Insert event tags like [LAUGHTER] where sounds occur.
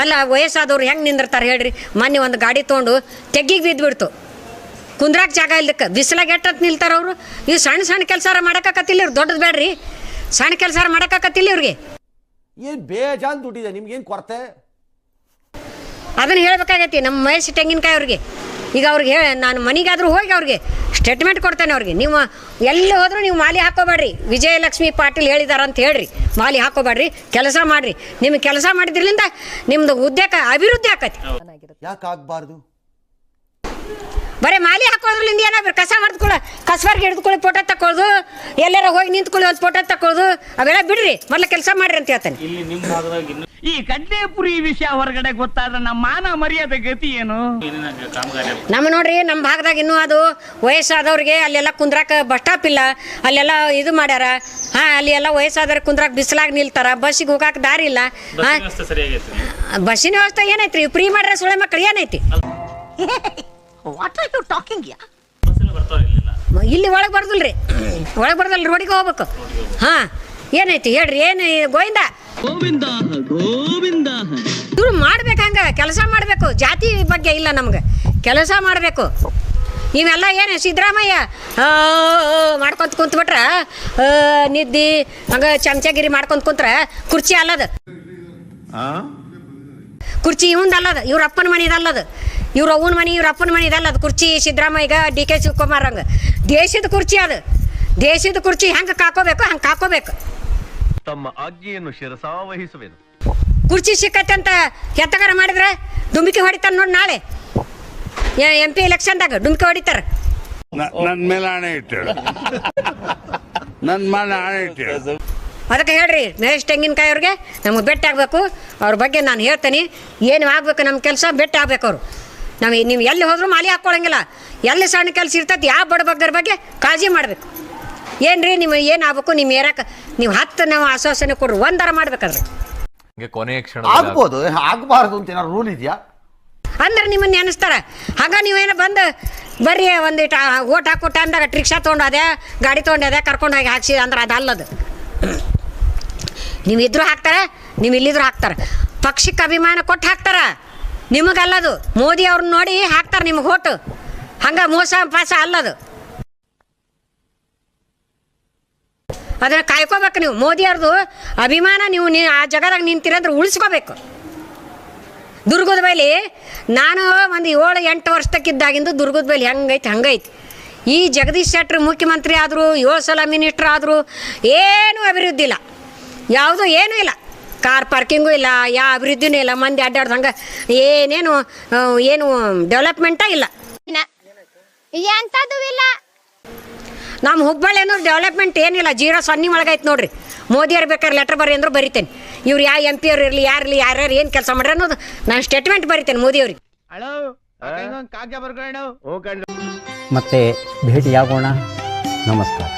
ಅಲ್ಲ ವಯಸ್ಸಾದವ್ರು ಹೆಂಗೆ ನಿಂದಿರ್ತಾರೆ ಹೇಳ್ರಿ. ಮೊನ್ನೆ ಒಂದು ಗಾಡಿ ತೊಗೊಂಡು ತೆಗ್ಗಿಗೆ ಬಿದ್ದುಬಿಡ್ತು ಕುಂದ್ರಾಕ್ ಜಾಗ ಇಲ್ದಕ್ಕೆ. ಬಿಸಿಲಾಗ ಎಟ್ಟತ್ ನಿಲ್ತಾರ ಅವರು. ಇವು ಸಣ್ಣ ಸಣ್ಣ ಕೆಲಸಾರ ಮಾಡೋಕ್ಕಾಗತ್ತಿಲ್ಲ ಇವ್ರು. ದೊಡ್ಡದು ಬೇಡ್ರಿ ಸಣ್ಣ ಕೆಲಸಾರ ಮಾಡೋಕ್ಕಾಗತ್ತಿಲ್ಲ ಇವ್ರಿಗೆ. ಏನು ಬೇಜಾನ್ ದುಡ್ಡಿದೆ? ನಿಮ್ಗೇನು ಕೊರತೆ? ಅದನ್ನು ಹೇಳ್ಬೇಕಾಗೈತಿ. ನಮ್ಮ ಮಹೇಶ್ ತೆಂಗಿನಕಾಯಿ ಅವ್ರಿಗೆ. ಈಗ ಅವ್ರಿಗೆ ಹೇಳಿ ನಾನು ಮನೆಗಾದ್ರೂ ಹೋಗಿ ಅವ್ರಿಗೆ ಸ್ಟೇಟ್ಮೆಂಟ್ ಕೊಡ್ತೇನೆ ಅವ್ರಿಗೆ. ನೀವು ಎಲ್ಲಿ ಹೋದ್ರೂ ನೀವು ಮಾಲಿ ಹಾಕೋಬೇಡ್ರಿ. ವಿಜಯಲಕ್ಷ್ಮಿ ಪಾಟೀಲ್ ಹೇಳಿದಾರ ಅಂತ ಹೇಳ್ರಿ. ಮಾಲಿ ಹಾಕೋಬೇಡ್ರಿ. ಕೆಲಸ ಮಾಡಿರಿ. ನಿಮ್ಗೆ ಕೆಲಸ ಮಾಡಿದ್ರಿಂದ ನಿಮ್ಮದು ಉದ್ಯೋಗ ಅಭಿವೃದ್ಧಿ ಆಕತಿ. ಬರೀ ಮಾಲಿ ಹಾಕೋದ್ರಲ್ಲಿಂದ ಏನಾದ್ರು ಕಸ ಹೊಡೆದ್ಕೊಳ್ಳ ಕಸವರ್ಗೆ ಹಿಡಿದುಕೊಳ್ಳಿ ಫೋಟೋ ತಕೊಳ್ಳೋದು ಎಲ್ಲಾರ ಹೋಗಿ ನಿಂತ್ಕೊಳ್ಳಿ ಒಂದು ಫೋಟೋ ತಕೊಳ್ಳೋದು ಅವೆಲ್ಲ ಬಿಡ್ರಿ ಮೊದಲ ಕೆಲಸ ಮಾಡ್ರಿ ಅಂತ ಹೇಳ್ತಾನೆ. ಈ ಕಡ್ಲೆಪುರಿ ವಿಷಯ ಹೊರಗಡೆ ಗೊತ್ತಾದ್ರೆ ನಮ್ಮ ಮಾನ ಮರ್ಯಾದೆ ಗತಿ ಏನು? ನಮ್ಮ ನೋಡ್ರಿ ನಮ್ಮ ಭಾಗದಾಗ ಇನ್ನೂ ಅದು ವಯಸ್ಸಾದವ್ರಿಗೆ ಅಲ್ಲೆಲ್ಲ ಕುಂದ್ರಾಕ ಬಸ್ ಸ್ಟಾಪ್ ಇಲ್ಲ ಅಲ್ಲೆಲ್ಲ ಇದು ಮಾಡ್ಯಾರ. ಹಾ ಅಲ್ಲಿ ಎಲ್ಲ ವಯಸ್ಸಾದ್ರೆ ಕುಂದ್ರಾಕ ಬಿಸಿಲಾಗ ನಿಲ್ತಾರ ಬಸ್ಸಿಗೆ ಹೋಗಾಕ ದಾರಿ ಇಲ್ಲ. ಬಸ್ಸಿನ ವ್ಯವಸ್ಥೆ ಏನೈತ್ರಿ? ಫ್ರೀ ಮಾಡ್ರೆ ಸುಳೆ ಮಕ್ಕಳು ಏನೈತಿ? [LAUGHS] ವಾಟ್ ಆರ್ ಯು ಟಾಕಿಂಗ್ ಯಾ ಇಲ್ಲಿ ಒಳಗೆ ಬರ್ದಲ್ರಿ. ಒಳಗೆ ಬರ್ದಲ್ಲ ರೋಡಿಗೆ ಹೋಗ್ಬೇಕು. ಹಾಂ ಏನೈತಿ ಹೇಳ್ರಿ ಏನು ಗೋವಿಂದ? ಗೋವಿಂದ ಗೋವಿಂದ. ಇವ್ರು ಮಾಡ್ಬೇಕು ಹಂಗೆ ಕೆಲಸ ಮಾಡಬೇಕು. ಜಾತಿ ಬಗ್ಗೆ ಇಲ್ಲ ನಮ್ಗೆ. ಕೆಲಸ ಮಾಡಬೇಕು. ನೀವೆಲ್ಲ ಏನು ಸಿದ್ದರಾಮಯ್ಯ? ಮಾಡ್ಕೊಂತ ಕುಂತ್ಬಿಟ್ರೆ ನಿದ್ದಿ ಹಂಗೆ ಚಮಚಗಿರಿ ಮಾಡ್ಕೊಂತ ಕುಂತ್ರೆ? ಕುರ್ಚಿ ಅಲ್ಲದ? ಕುರ್ಚಿ ಇವಂದಲ್ಲದ? ಇವ್ರ ಅಪ್ಪನ ಮನೆದು ಅಲ್ಲದ ಇವ್ರ ಅವನ ಮನೆ ಇವ್ರ ಅಪ್ಪನ ಮನೆ ಇದಲ್ಲ ಅದು ಕುರ್ಚಿ ಈಗ ಡಿ ಕೆ ಶಿವಕುಮಾರ್ ಹಂಗೆ ದೇಶದ ಕುರ್ಚಿ ಅದು. ದೇಶದ ಕುರ್ಚಿ ಹೆಂಗೆ ಕಾಕೋಬೇಕು ಹಂಗೆ ಕಾಕೋಬೇಕು. ತಮ್ಮ ಆಜ್ಞೆಯನ್ನು ಶಿರಸಾವಹಿಸುವೆನು ಕುರ್ಚಿ ಸಿಕ್ಕತ್ತೆ ಅಂತ ಕೆತ್ತಗಾರ ಮಾಡಿದ್ರೆ ಡುಮ್ಕಿ ಹೊಡಿತಾರೆ ನೋಡಿ ನಾಳೆ. ಎಂ ಪಿ ಎಲೆಕ್ಷನ್ದಾಗ ಡುಮ್ಕಿ ಹೊಡಿತಾರೆ. ನನ್ನ ಮೇಲೆ ಆಣೆ ಇಟ್ಟು ನನ್ನ ಮೇಲೆ ಆಣೆ ಇಟ್ಟು ಅದಕ್ಕೆ ಹೇಳ್ರಿ ಮಹೇಶ್ ತೆಂಗಿನಕಾಯಿ ಅವ್ರಿಗೆ ನಮಗೆ ಭೇಟಿ ಆಗಬೇಕು ಅವ್ರ ಬಗ್ಗೆ ನಾನು ಹೇಳ್ತೀನಿ. ಏನು ಆಗ್ಬೇಕು ನಮ್ಮ ಕೆಲಸ ಬೆಟ್ಟ ಆಗ್ಬೇಕು ಅವರು. ನಾವು ನೀವು ಎಲ್ಲಿ ಹೋದ್ರೂ ಮಾಲಿ ಹಾಕ್ಕೊಳಂಗಿಲ್ಲ. ಎಲ್ಲಿ ಸಣ್ಣ ಕೆಲಸ ಇರ್ತೈತಿ ಯಾವ ಬಡ ಬಗ್ಗರ ಬಗ್ಗೆ ಕಾಳಜಿ ಮಾಡಬೇಕು. ಏನು ರೀ ನಿಮ್ಮ ಏನು ಆಗ್ಬೇಕು ನಿಮ್ಮ ಏರಕ್ಕೆ ನೀವು ಹತ್ತು ನಾವು ಆಶ್ವಾಸನೆ ಕೊಡ್ರಿ ಒಂದರ ಮಾಡ್ಬೇಕಂದ್ರೆ ಕೊನೆಯ ಕ್ಷಣ ಆಗ್ಬೋದು ಆಗ್ಬಾರ್ದು ಅಂತ ಏನಾದ್ರು ರೂಲ್ ಇದೆಯಾ? ಅಂದ್ರೆ ನಿಮ್ಮನ್ನ ನೆನೆಸ್ತಾರ ಹಾಗ ನೀವೇನು ಬಂದು ಬರ್ರಿ ಒಂದಿಟ್ಟು ಓಟ್ ಹಾಕೋ ಟೈಮ್ದಾಗ ರಿಕ್ಷಾ ತೊಗೊಂಡು ಅದೇ ಗಾಡಿ ತೊಗೊಂಡು ಅದೇ ಕರ್ಕೊಂಡು ಹೋಗಿ ಹಾಕ್ಸಿ ಅಂದ್ರೆ ಅದು ಅಲ್ಲದು. ನೀವು ಇದ್ರು ಹಾಕ್ತಾರೆ ನೀವು ಇಲ್ಲಿದ್ರು ಹಾಕ್ತಾರೆ. ಪಕ್ಷಕ್ಕೆ ಅಭಿಮಾನ ಕೊಟ್ಟು ಹಾಕ್ತಾರ. ನಿಮಗಲ್ಲದು, ಮೋದಿ ಅವ್ರನ್ನ ನೋಡಿ ಹಾಕ್ತಾರೆ ನಿಮಗೆ ಓಟು. ಹಂಗ ಮೋಸ ಪಾಸ ಅಲ್ಲದು. ಅದನ್ನ ಕಾಯ್ಕೋಬೇಕು ನೀವು. ಮೋದಿ ಅವ್ರದ್ದು ಅಭಿಮಾನ ನೀವು ಆ ಜಗದಾಗ ನಿಂತಿರಂದ್ರೆ ಉಳಿಸ್ಕೋಬೇಕು. ದುರ್ಗದ ಬೈಲಿ ನಾನು ಒಂದು ಏಳು, ಎಂಟು ವರ್ಷದಕ್ಕಿದ್ದಾಗಿಂದು ದುರ್ಗದ ಬೈಲಿ ಹೆಂಗೈತಿ, ಹಂಗೈತಿ. ಈ ಜಗದೀಶ್ ಶೆಟ್ಟರ್ ಮುಖ್ಯಮಂತ್ರಿ ಆದರು, ಏಳು ಸಲ ಮಿನಿಸ್ಟ್ರ್ ಆದರು ಏನೂ ಅಭಿವೃದ್ಧಿ ಇಲ್ಲ. ಯಾವುದೂ ಏನೂ ಇಲ್ಲ. ಕಾರ್ ಪಾರ್ಕಿಂಗು ಇಲ್ಲ ಯಾವ ಅಭಿವೃದ್ಧಿನೂ ಇಲ್ಲ ಮಂದಿ ಅಡ್ಡಾಡ್ದಂಗೆ ಏನೇನು ಏನು ಡೆವಲಪ್ಮೆಂಟ ಇಲ್ಲ. ಇಲ್ಲ. ನಮ್ಮ ಹುಬ್ಬಳ್ಳಿ ಅಂದ್ರೆ ಡೆವಲಪ್ಮೆಂಟ್ ಏನಿಲ್ಲ ಜೀರೋ ಸೊನ್ನೆ ಒಳಗೈತೆ ನೋಡ್ರಿ. ಮೋದಿಯವ್ರು ಬೇಕಾದ್ರೆ ಲೆಟ್ರ್ ಬರ್ರಿ ಅಂದ್ರೆ ಬರಿತೇನೆ. ಇವ್ರು ಯಾವ ಎಂ ಪಿ ಅವ್ರು ಇರಲಿ ಯಾರು ಇರಲಿ ಯಾರ್ಯಾರು ಏನು ಕೆಲಸ ಮಾಡ್ರಿ ಅನ್ನೋದು ನಾನು ಸ್ಟೇಟ್ಮೆಂಟ್ ಬರಿತೇನೆ ಮೋದಿಯವ್ರಿಗೆ. ಮತ್ತೆ ಭೇಟಿಯಾಗೋಣ. ನಮಸ್ಕಾರ.